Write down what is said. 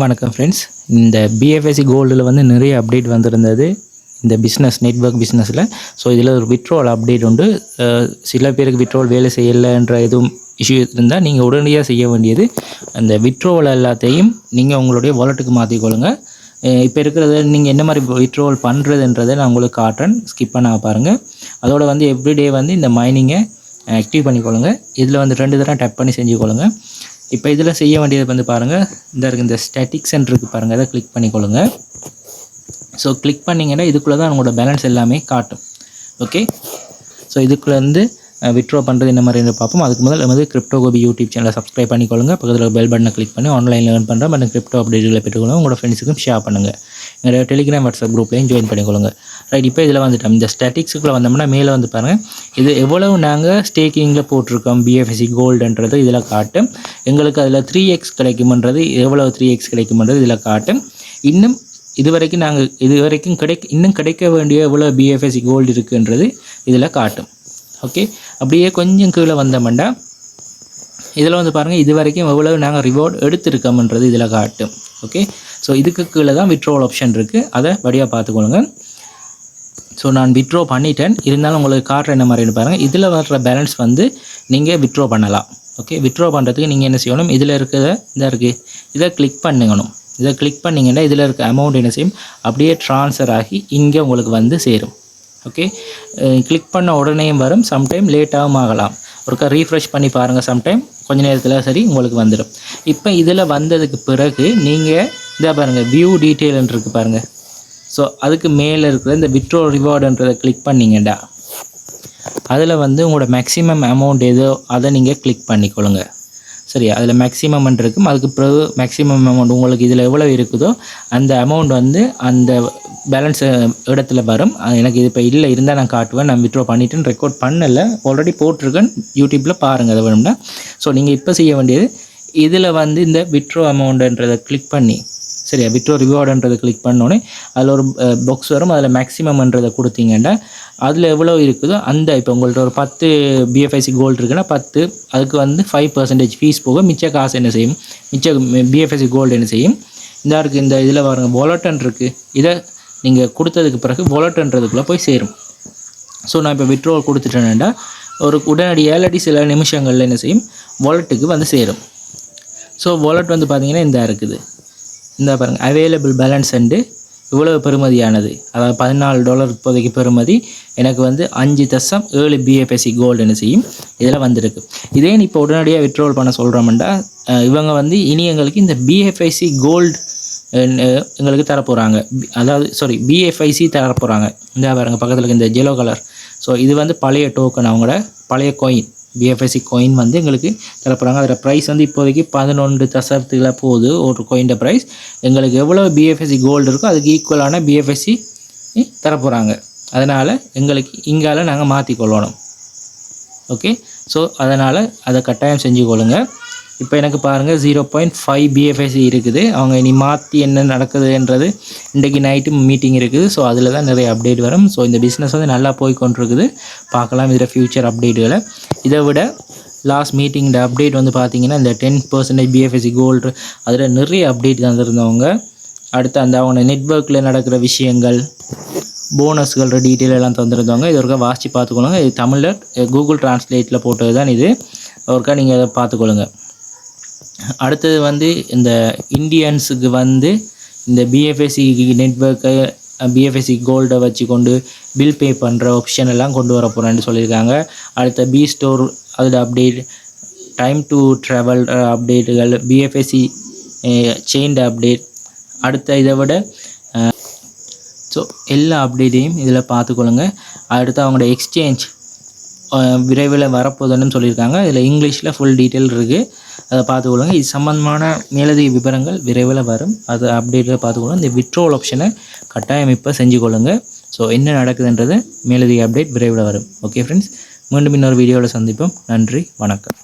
வணக்கம் ஃப்ரெண்ட்ஸ் இந்த பிஎஃப்எஸ்சி கோல்டில் வந்து நிறைய அப்டேட் வந்திருந்தது. இந்த பிஸ்னஸ் நெட்வொர்க் பிஸ்னஸில் ஸோ இதில் ஒரு விட்ரோல் அப்டேட் உண்டு. சில பேருக்கு விட்ரோல் வேலை செய்யலைன்ற எதுவும் இஷ்யூ இருந்தால் நீங்கள் உடனடியாக செய்ய வேண்டியது. அந்த விட்ரோவல் எல்லாத்தையும் நீங்கள் உங்களுடைய வாலெட்டுக்கு மாற்றிக்கொள்ளுங்க இப்போ இருக்கிறத நீங்கள் என்ன மாதிரி விட்ரோவல் பண்ணுறதுன்றதை நான் உங்களுக்கு காட்டுறேன். ஸ்கிப் பண்ண பாருங்கள் அதோட வந்து எவ்ரிடே வந்து இந்த மைனிங்கை ஆக்டிவ் பண்ணிக்கொள்ளுங்கள் இதில் வந்து ரெண்டு தடவை டப் பண்ணி செஞ்சுக்கொள்ளுங்கள் இப்போ இதில் செய்ய வேண்டியது வந்து பாருங்கள் இந்த இருக்கு இந்த ஸ்டாட்டிக்ஸ் இருக்குது பாருங்கள் அதை கிளிக் பண்ணிக்கொள்ளுங்க. ஸோ கிளிக் பண்ணிங்கன்னா இதுக்குள்ளே தான் உங்களோட பேலன்ஸ் எல்லாமே காட்டும். ஓகே ஸோ இதுக்குள்ளேருந்து விட்ரோ பண்ணுறது என்ன மாதிரி பார்ப்போம். அதுக்கு முதல்ல வந்து கிரிப்டோ கோபி யூடியூப் சேனலை சப்ஸ்கிரைப் பண்ணிக்கொள்ளுங்க. பக்கத்தில் பெல் பட்டனை கிளிக் பண்ணி ஆன்லைனில் ஏர்ன் பண்ணுற மற்றும் கிரிப்டோ அப்டேட்களை பெற்றுக்கொள்ளுங்க. உங்களோட ஃப்ரெண்ட்ஸுக்கும் ஷேர் பண்ணுங்கள் எங்களோட டெலிகிராம் வாட்ஸ்அப் குரூப்லையும் ஜாயின் பண்ணிக்கொள்ளுங்க. ரைட் இப்போ இதில் வந்துட்டோம். இந்த ஸ்டாட்டிக்ஸுக்குள்ளே வந்தோம்னா மேலே வந்து பாருங்கள் இது எவ்வளவு நாங்கள் ஸ்டேக்கிங்கில் போட்டிருக்கோம்? பிஎஃப்எஸ்சி கோல்டுன்றது இதில் காட்டும். எங்களுக்கு அதில் த்ரீ எக்ஸ் கிடைக்குமன்றது எவ்வளவு த்ரீ எக்ஸ் கிடைக்குமன்றது இதில் காட்டும். இன்னும் இது வரைக்கும் நாங்கள் இது வரைக்கும் கிடைக்க இன்னும் கிடைக்க வேண்டிய எவ்வளோ பிஎஃப்எஸ்சி கோல்டு இருக்குன்றது இதில் காட்டும். ஓகே அப்படியே கொஞ்சம் கீழே வந்தோம்னா இதில் வந்து பாருங்கள் இது வரைக்கும் எவ்வளவு நாங்கள் ரிவார்ட் எடுத்திருக்கோம்ன்றது இதில் காட்டும். ஓகே ஸோ இதுக்கு கீழே தான் விட்ரோல் ஆப்ஷன் இருக்குது அதை வழியாக பார்த்துக்கொள்ளுங்க. ஸோ நான் விட்ரோ பண்ணிட்டேன். இருந்தாலும் உங்களுக்கு காட்டுற என்ன மாதிரின்னு பாருங்கள் இதில் வர்ற பேலன்ஸ் வந்து நீங்கள் விட்ரோ பண்ணலாம். ஓகே விட்ரோ பண்ணுறதுக்கு நீங்கள் என்ன செய்யணும்? இதில் இருக்கிறத இதாக இருக்குது இதை கிளிக் பண்ணுங்கணும். இதை கிளிக் பண்ணிங்கன்னா இதில் இருக்க அமௌண்ட் என்ன செய்யும்? அப்படியே ட்ரான்ஸ்ஃபர் ஆகி இங்கே உங்களுக்கு வந்து சேரும். ஓகே கிளிக் பண்ண உடனேயும் வரும். சம்டைம் லேட்டாகவும் ஆகலாம். ஒருக்கா ரீஃப்ரெஷ் பண்ணி பாருங்கள் சம்டைம் கொஞ்ச நேரத்தில் சரி உங்களுக்கு வந்துடும். இப்போ இதில் வந்ததுக்கு பிறகு நீங்கள் இதாக பாருங்கள் வியூ டீட்டெயில் இருக்குது பாருங்கள் ஸோ அதுக்கு மேலே இருக்கிற இந்த விட்ரோ ரிவார்டுன்றதை கிளிக் பண்ணிங்கடா. அதில் வந்து உங்களோட மேக்ஸிமம் அமௌண்ட் ஏதோ அதை நீங்கள் கிளிக் பண்ணிக்கொள்ளுங்கள் சரியா அதில் மேக்ஸிமம் இருக்கும். அதுக்கு பிறகு மேக்ஸிமம் அமௌண்ட் உங்களுக்கு இதில் எவ்வளோ இருக்குதோ அந்த அமௌண்ட் வந்து அந்த பேலன்ஸ் இடத்துல வரும். அது எனக்கு இது இப்போ இல்லை இருந்தால் நான் காட்டுவேன். நான் விட்ரோ பண்ணிட்டேன்னு ரெக்கார்ட் பண்ணலை. ஆல்ரெடி போட்டிருக்கேன். யூடியூப்பில் பாருங்கள் அதை வேணும்னா. ஸோ நீங்கள் இப்போ செய்ய வேண்டியது இதில் வந்து இந்த விட்ரோ அமௌண்ட்டுன்றதை கிளிக் பண்ணி சரியா விட்ரோ ரிவார்டுன்றதை கிளிக் பண்ணோன்னே அதில் ஒரு பாக்ஸ் வரும். அதில் மேக்ஸிமம்ன்றதை கொடுத்தீங்கன்னா அதில் எவ்வளோ இருக்குதோ அந்த இப்போ உங்கள்கிட்ட ஒரு பத்து பிஎஃப்ஐசி கோல்டு இருக்குன்னா பத்து. அதுக்கு வந்து ஃபைவ் பர்சன்டேஜ் ஃபீஸ் போக மிச்ச காசு என்ன செய்யும்? மிச்ச பிஎஃப்ஐசி கோல்டு என்ன செய்யும்? இந்த இருக்குது இந்த இதில் பாருங்கள் வாலட்டன் இருக்குது இதை நீங்கள் கொடுத்ததுக்கு பிறகு வாலெட்ன்றதுக்குள்ளே போய் சேரும். ஸோ நான் இப்போ விட்ரோ கொடுத்துட்டேன்டா ஒரு உடனடி ஏழடி சில நிமிஷங்களில் என்ன செய்யும்? வாலெட்டுக்கு வந்து சேரும். ஸோ வாலெட் வந்து பார்த்திங்கன்னா இந்த இருக்குது. இந்த பாருங்கள் அவைலபிள் பேலன்ஸ் அண்டு இவ்வளவு பெறுமதியானது. அதாவது பதினாலு டாலர் இப்போதைக்கு பெறுமதி. எனக்கு வந்து அஞ்சு தசம் ஏழு பிஎஃப்எஸ்சி கோல்டுன்னு செய்யும்? இதில் வந்திருக்கு. இதே இப்போ உடனடியாக விட்ரோல் பண்ண சொல்கிறோம்டா இவங்க வந்து இனி எங்களுக்கு இந்த பிஎஃப்ஐசி கோல்டு எங்களுக்கு தரப்போகிறாங்க அதாவது சாரி பிஎஃப்ஐசி தரப்போகிறாங்க இந்த பாருங்க பக்கத்தில் இருக்க இந்த ஜெலோ கலர் ஸோ இது வந்து பழைய டோக்கன் அவங்களோட பழைய கோயின் பிஎஃப்எஸ்சி காயின் வந்து எங்களுக்கு தரப்போகிறாங்க அதில் ப்ரைஸ் வந்து இப்போதைக்கு பதினொன்று தசரத்தில் போகுது. ஒரு கோயின்ட ப்ரைஸ் எங்களுக்கு எவ்வளோ பிஎஃப்எஸ்சி கோல்டு இருக்கோ அதுக்கு ஈக்குவலான பிஎஃப்எஸ்சி தரப்போகிறாங்க அதனால் எங்களுக்கு இங்கால நாங்கள் மாற்றிக்கொள்ளணும் ஓகே ஸோ அதனால் அதை கட்டாயம் செஞ்சு கொள்ளுங்கள் இப்போ எனக்கு பாருங்கள் ஜீரோ பாயிண்ட் ஃபைவ் பிஎஃப்எஸ்சி இருக்குது. அவங்க இனி மாற்றி என்ன நடக்குதுன்றது இன்றைக்கி நைட்டு மீட்டிங் இருக்குது. ஸோ அதில் தான் நிறைய அப்டேட் வரும். ஸோ இந்த பிஸ்னஸ் வந்து நல்லா போய் கொண்டிருக்குது. பார்க்கலாம் இதில் ஃப்யூச்சர் அப்டேட்டுகளை இதை விட லாஸ்ட் மீட்டிங்கோட அப்டேட் வந்து பார்த்தீங்கன்னா இந்த டென் பர்சன்டேஜ் பிஎஃப்எஸ்சி கோல்டு அதில் நிறைய அப்டேட் தந்திருந்தவங்க. அடுத்து அந்த அவங்க நெட்ஒர்க்கில் நடக்கிற விஷயங்கள் போனஸ்களோட டீட்டெயில் எல்லாம் தந்திருந்தவங்க. இது ஒருக்கா வாசித்து பார்த்துக்கொள்ளுங்க. இது தமிழில் கூகுள் டிரான்ஸ்லேட்டில் போட்டது தான் இது. ஒருக்கா நீங்கள் அதை பார்த்துக்கொள்ளுங்கள் அடுத்தது வந்து இந்த இந்தியன்ஸுக்கு வந்து இந்த பிஎஃப்எஸ்சி நெட்ஒர்க்கு பிஎஃப்எஸ்சி கோல்டை வச்சு கொண்டு பில் பே பண்ணுற ஆப்ஷன் எல்லாம் கொண்டு வர போகிறேன்னு சொல்லியிருக்காங்க. அடுத்த பி ஸ்டோர் அதில் அப்டேட் டைம் டு ட்ராவல் அப்டேட்டுகள் பிஎஃப்எஸ்சி செயின்ட் அப்டேட் அடுத்த இதை விட ஸோ எல்லா அப்டேட்டையும் இதில் பார்த்துக்கொள்ளுங்க. அடுத்து அவங்களோட எக்ஸ்சேஞ்ச் விரைவில் வரப்போகுதுன்னு சொல்லியிருக்காங்க. இதில் இங்கிலீஷில் ஃபுல் டீட்டெயில் இருக்குது அதை பார்த்துக்கொள்ளுங்க இது சம்மந்தமான மேலதிக விவரங்கள் விரைவில் வரும். அதை அப்டேட்டில் பார்த்துக்கொள்ளுங்க இந்த விட்ரோல் ஆப்ஷனை கட்டாயம் இப்போ செஞ்சு கொள்ளுங்கள் ஸோ என்ன நடக்குதுன்றது மேலதிக அப்டேட் விரைவில் வரும். ஓகே ஃப்ரெண்ட்ஸ் மீண்டும் இன்னொரு வீடியோவில் சந்திப்போம். நன்றி வணக்கம்.